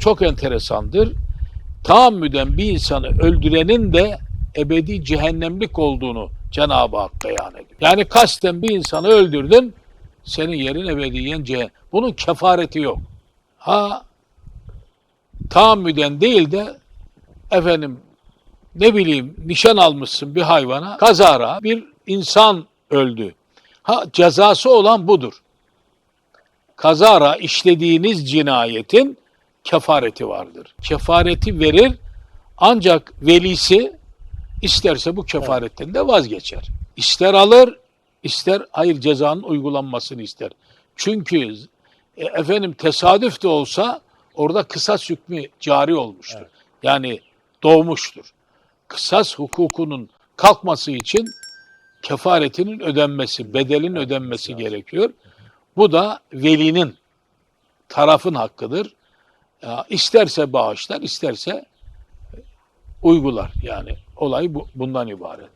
çok enteresandır. Tahammüden bir insanı öldürenin de ebedi cehennemlik olduğunu Cenab-ı Hak beyan ediyor. Yani kasten bir insanı öldürdün, senin yerin ebediyen cehennem. Bunun kefareti yok. Ha tahammüden değil de efendim ne bileyim nişan almışsın bir hayvana kazara bir insan öldü. Ha cezası olan budur. Kazara işlediğiniz cinayetin kefareti vardır. Kefareti verir ancak velisi isterse bu kefaretten de vazgeçer. İster alır, ister hayır cezanın uygulanmasını ister. Çünkü e, efendim tesadüf de olsa orada kısas hükmü cari olmuştur. Yani doğmuştur. Kısas hukukunun kalkması için kefaretinin ödenmesi, bedelin ödenmesi gerekiyor. Bu da velinin tarafın hakkıdır. İsterse bağışlar, isterse uygular. Yani olay bu, bundan ibaret.